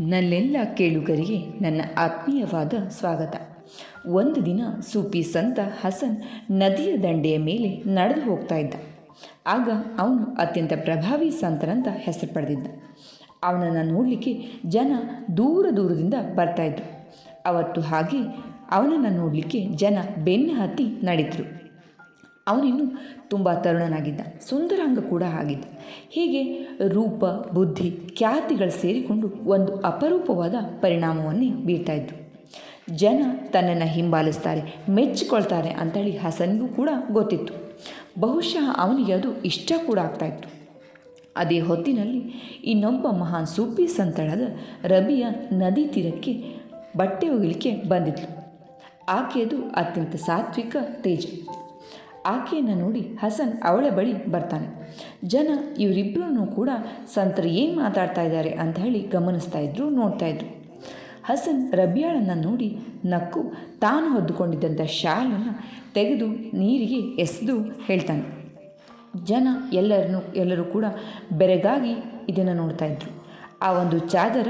ನನ್ನೆಲ್ಲ ಕೇಳುಗರಿಗೆ ನನ್ನ ಆತ್ಮೀಯವಾದ ಸ್ವಾಗತ. ಒಂದು ದಿನ ಸೂಪಿ ಸಂತ ಹಸನ್ ನದಿಯ ದಂಡೆಯ ಮೇಲೆ ನಡೆದು ಹೋಗ್ತಾ ಇದ್ದ. ಆಗ ಅವನು ಅತ್ಯಂತ ಪ್ರಭಾವಿ ಸಂತರಂತ ಹೆಸರು ಪಡೆದಿದ್ದ. ಅವನನ್ನು ನೋಡಲಿಕ್ಕೆ ಜನ ದೂರ ದೂರದಿಂದ ಬರ್ತಾಯಿದ್ರು ಅವತ್ತು ಹಾಗೆ ಅವನನ್ನು ನೋಡಲಿಕ್ಕೆ ಜನ ಬೆನ್ನು ಹತ್ತಿ ನಡೀತರು. ಅವನಿನ್ನು ತುಂಬ ತರುಣನಾಗಿದ್ದ, ಸುಂದರಾಂಗ ಕೂಡ ಆಗಿದ್ದ. ಹೀಗೆ ರೂಪ, ಬುದ್ಧಿ, ಖ್ಯಾತಿಗಳು ಸೇರಿಕೊಂಡು ಒಂದು ಅಪರೂಪವಾದ ಪರಿಣಾಮವನ್ನೇ ಬೀರ್ತಾ ಇದ್ರು. ಜನ ತನ್ನನ್ನು ಹಿಂಬಾಲಿಸ್ತಾರೆ, ಮೆಚ್ಚಿಕೊಳ್ತಾರೆ ಅಂತೇಳಿ ಹಸನ್ಗೂ ಕೂಡ ಗೊತ್ತಿತ್ತು. ಬಹುಶಃ ಅವನಿಗೆ ಅದು ಇಷ್ಟ ಕೂಡ ಆಗ್ತಾಯಿತ್ತು ಅದೇ ಹೊತ್ತಿನಲ್ಲಿ ಇನ್ನೊಬ್ಬ ಮಹಾನ್ ಸೂಪಿ ಸಂತಳದ ರಬಿಯ ನದಿ ತೀರಕ್ಕೆ ಬಟ್ಟೆ ಒಗಿಲಿಕ್ಕೆ ಬಂದಿದ್ಲು. ಆಕೆಯದು ಅತ್ಯಂತ ಸಾತ್ವಿಕ ತೇಜ. ಆಕೆಯನ್ನು ನೋಡಿ ಹಸನ್ ಅವಳ ಬಳಿ ಬರ್ತಾನೆ. ಜನ ಇವರಿಬ್ಬರೂ ಕೂಡ ಸಂತರು ಏನು ಮಾತಾಡ್ತಾ ಇದ್ದಾರೆ ಅಂತ ಹೇಳಿ ಗಮನಿಸ್ತಾ ಇದ್ರು, ನೋಡ್ತಾ ಇದ್ರು. ಹಸನ್ ರಬಿಯಾಳನ್ನು ನೋಡಿ ನಕ್ಕು ತಾನು ಹೊದ್ದುಕೊಂಡಿದ್ದಂಥ ಶಾಲನ್ನು ತೆಗೆದು ನೀರಿಗೆ ಎಸೆದು ಹೇಳ್ತಾನೆ. ಜನ ಎಲ್ಲರನ್ನು, ಎಲ್ಲರೂ ಕೂಡ ಬೆರಗಾಗಿ ಇದನ್ನು ನೋಡ್ತಾ ಇದ್ರು. ಆ ಒಂದು ಚಾದರ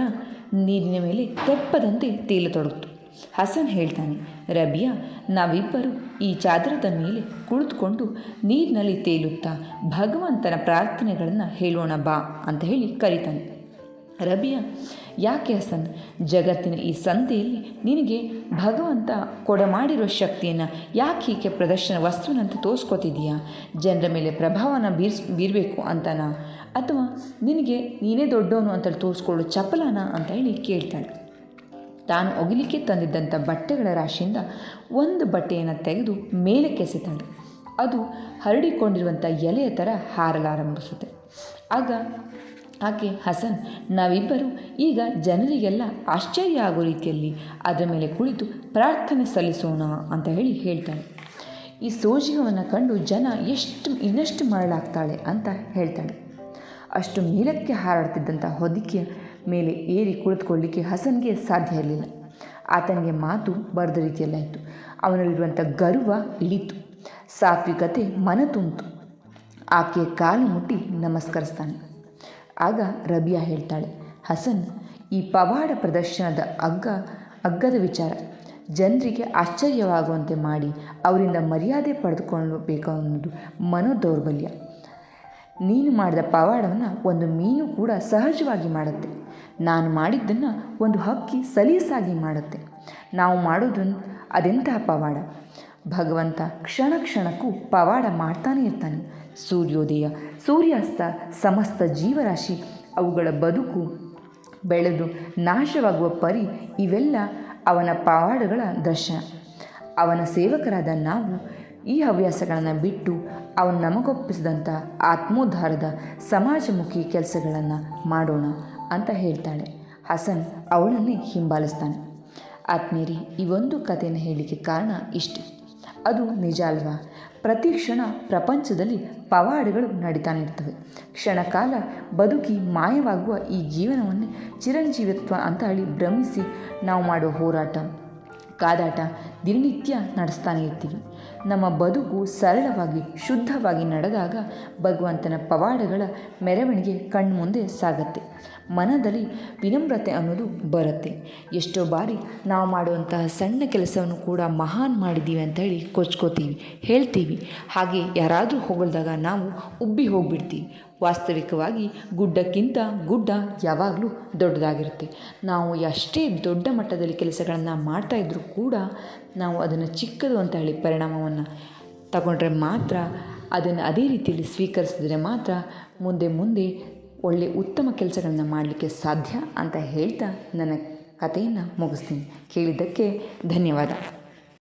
ನೀರಿನ ಮೇಲೆ ತೆಪ್ಪದಂತೆ ತೇಲತೊಡಗಿತು. ಹಸನ್ ಹೇಳ್ತಾನೆ, ರಬಿಯಾ, ನಾವಿಬ್ಬರು ಈ ಚಾದರದ ಮೇಲೆ ಕುಳಿತುಕೊಂಡು ನೀರಿನಲ್ಲಿ ತೇಲುತ್ತಾ ಭಗವಂತನ ಪ್ರಾರ್ಥನೆಗಳನ್ನು ಹೇಳೋಣ ಬಾ ಅಂತ ಹೇಳಿ ಕರೀತಾನೆ. ರಬಿಯಾ, ಯಾಕೆ ಹಸನ್? ಜಗತ್ತಿನ ಈ ಸಂತೆಯಲ್ಲಿ ನಿನಗೆ ಭಗವಂತ ಕೊಡಮಾಡಿರೋ ಶಕ್ತಿಯನ್ನು ಯಾಕೆ ಹೀಗೆ ಪ್ರದರ್ಶನ ವಸ್ತುವಿನಂತ ತೋರಿಸ್ಕೊತಿದೀಯಾ ಜನರ ಮೇಲೆ ಪ್ರಭಾವನ ಬೀರ್ಸ್, ಬೀರಬೇಕು ಅಂತನಾ? ಅಥವಾ ನಿನಗೆ ನೀನೇ ದೊಡ್ಡವನು ಅಂತೇಳಿ ತೋರಿಸ್ಕೊಳ್ಳೋ ಚಪಲನ? ಅಂತ ಹೇಳಿ ಕೇಳ್ತಾಳೆ. ತಾನು ಒಗಿಲಿಕ್ಕೆ ತಂದಿದ್ದಂಥ ಬಟ್ಟೆಗಳ ರಾಶಿಯಿಂದ ಒಂದು ಬಟ್ಟೆಯನ್ನು ತೆಗೆದು ಮೇಲಕ್ಕೆ ಎಸೆತಾಳೆ. ಅದು ಹರಡಿಕೊಂಡಿರುವಂಥ ಎಲೆಯ ಥರ ಹಾರಲಾರಂಭಿಸುತ್ತೆ ಆಗ ಆಕೆ, ಹಸನ್, ನಾವಿಬ್ಬರು ಈಗ ಜನರಿಗೆಲ್ಲ ಆಶ್ಚರ್ಯ ಆಗೋ ರೀತಿಯಲ್ಲಿ ಅದರ ಮೇಲೆ ಕುಳಿತು ಪ್ರಾರ್ಥನೆ ಸಲ್ಲಿಸೋಣ ಅಂತ ಹೇಳಿ ಹೇಳ್ತಾಳೆ. ಈ ಸೋಜಿಗವನ್ನು ಕಂಡು ಜನ ಎಷ್ಟು, ಇನ್ನಷ್ಟು ಮರಳಾಗ್ತಾಳೆ ಅಂತ ಹೇಳ್ತಾಳೆ. ಅಷ್ಟು ಮೇಲಕ್ಕೆ ಹಾರಾಡ್ತಿದ್ದಂಥ ಹೊದಿಕೆಯ ಮೇಲೆ ಏರಿ ಕುಳಿತುಕೊಳ್ಳಿಕ್ಕೆ ಹಸನ್ಗೆ ಸಾಧ್ಯ ಇರಲಿಲ್ಲ. ಆತನಿಗೆ ಮಾತು ಬರೆದ ರೀತಿಯಲ್ಲಾಯಿತು ಅವನಲ್ಲಿರುವಂಥ ಗರ್ವ ಇಳಿತು. ಸಾತ್ವಿಕತೆ ಮನ ತುಂಬಿತು ಆಕೆಯ ಕಾಲು ಮುಟ್ಟಿ ನಮಸ್ಕರಿಸ್ತಾನೆ. ಆಗ ರಬಿಯಾ ಹೇಳ್ತಾಳೆ, ಹಸನ್, ಈ ಪವಾಡ ಪ್ರದರ್ಶನದ ಅಗ್ಗ, ಅಗ್ಗದ ವಿಚಾರ. ಜನರಿಗೆ ಆಶ್ಚರ್ಯವಾಗುವಂತೆ ಮಾಡಿ, ಅವರಿಂದ ಮರ್ಯಾದೆ ಪಡೆದುಕೊಳ್ಳಬೇಕು ಅನ್ನೋದು ಮನೋದೌರ್ಬಲ್ಯ. ನೀನು ಮಾಡಿದ ಪವಾಡವನ್ನು ಒಂದು ಮೀನು ಕೂಡ ಸಹಜವಾಗಿ ಮಾಡುತ್ತೆ. ನಾನು ಮಾಡಿದ್ದನ್ನು ಒಂದು ಹಕ್ಕಿ ಸಲೀಸಾಗಿ ಮಾಡುತ್ತೆ. ನಾವು ಮಾಡೋದು ಅದೆಂತಹ ಪವಾಡ? ಭಗವಂತ ಕ್ಷಣ ಕ್ಷಣಕ್ಕೂ ಪವಾಡ ಮಾಡ್ತಾನೆ ಇರ್ತಾನೆ. ಸೂರ್ಯೋದಯ, ಸೂರ್ಯಾಸ್ತ, ಸಮಸ್ತ ಜೀವರಾಶಿ, ಅವುಗಳ ಬದುಕು, ಬೆಳೆದು ನಾಶವಾಗುವ ಪರಿ ಇವೆಲ್ಲ ಅವನ ಪವಾಡಗಳ ದರ್ಶನ ಅವನ ಸೇವಕರಾದ ನಾವು ಈ ಹವ್ಯಾಸಗಳನ್ನು ಬಿಟ್ಟು ಅವನು ನಮಗೊಪ್ಪಿಸಿದಂಥ ಆತ್ಮೋದ್ಧಾರದ ಸಮಾಜಮುಖಿ ಕೆಲಸಗಳನ್ನು ಮಾಡೋಣ ಅಂತ ಹೇಳ್ತಾಳೆ. ಹಸನ್ ಅವಳನ್ನೇ ಹಿಂಬಾಲಿಸ್ತಾನೆ. ಆತ್ಮೀಯರಿ, ಈ ಒಂದು ಕಥೆಯನ್ನು ಹೇಳಲಿಕ್ಕೆ ಕಾರಣ ಇಷ್ಟೆ. ಅದು ನಿಜ ಅಲ್ವಾ? ಪ್ರತಿ ಕ್ಷಣ ಪ್ರಪಂಚದಲ್ಲಿ ಪವಾಡಗಳು ನಡೀತಾನೆ ಇರ್ತವೆ ಕ್ಷಣಕಾಲ ಬದುಕಿ ಮಾಯವಾಗುವ ಈ ಜೀವನವನ್ನು ಚಿರಂಜೀವಿತ್ವ ಅಂತ ಹೇಳಿ ಭ್ರಮಿಸಿ ನಾವು ಮಾಡುವ ಹೋರಾಟ, ಕಾದಾಟ ದಿನನಿತ್ಯ ನಡೆಸ್ತಾನೆ ಇರ್ತೀವಿ. ನಮ್ಮ ಬದುಕು ಸರಳವಾಗಿ, ಶುದ್ಧವಾಗಿ ನಡೆದಾಗ ಭಗವಂತನ ಪವಾಡಗಳ ಮೆರವಣಿಗೆ ಕಣ್ಮುಂದೆ ಸಾಗತ್ತೆ. ಮನದಲ್ಲಿ ವಿನಮ್ರತೆ ಅನ್ನೋದು ಬರುತ್ತೆ. ಎಷ್ಟೋ ಬಾರಿ ನಾವು ಮಾಡುವಂತಹ ಸಣ್ಣ ಕೆಲಸವನ್ನು ಕೂಡ ಮಹಾನ್ ಮಾಡಿದ್ದೀವಿ ಅಂತ ಹೇಳಿ ಕೊಚ್ಕೋತೀವಿ, ಹೇಳ್ತೀವಿ. ಹಾಗೆ ಯಾರಾದರೂ ಹೊಗಳಿದಾಗ ನಾವು ಉಬ್ಬಿ ಹೋಗ್ಬಿಡ್ತೀವಿ. ವಾಸ್ತವಿಕವಾಗಿ ಗುಡ್ಡಕ್ಕಿಂತ ಗುಡ್ಡ ಯಾವಾಗಲೂ ದೊಡ್ಡದಾಗಿರುತ್ತೆ. ನಾವು ಎಷ್ಟೇ ದೊಡ್ಡ ಮಟ್ಟದಲ್ಲಿ ಕೆಲಸಗಳನ್ನು ಮಾಡ್ತಾಯಿದ್ರು ಕೂಡ ನಾವು ಅದನ್ನು ಚಿಕ್ಕದು ಅಂತ ಹೇಳಿ ಪರಿಣಾಮವನ್ನು ತಗೊಂಡ್ರೆ ಮಾತ್ರ ಅದನ್ನು ಅದೇ ರೀತಿಯಲ್ಲಿ ಸ್ವೀಕರಿಸಿದ್ರೆ ಮಾತ್ರ ಮುಂದೆ ಮುಂದೆ ಒಳ್ಳೆ ಉತ್ತಮ ಕೆಲಸಗಳನ್ನ ಮಾಡಲಿಕ್ಕೆ ಸಾಧ್ಯ ಅಂತ ಹೇಳ್ತಾ ನನ್ನ ಕಥೆಯನ್ನು ಮುಗಿಸ್ತೀನಿ. ಕೇಳಿದ್ದಕ್ಕೆ ಧನ್ಯವಾದ.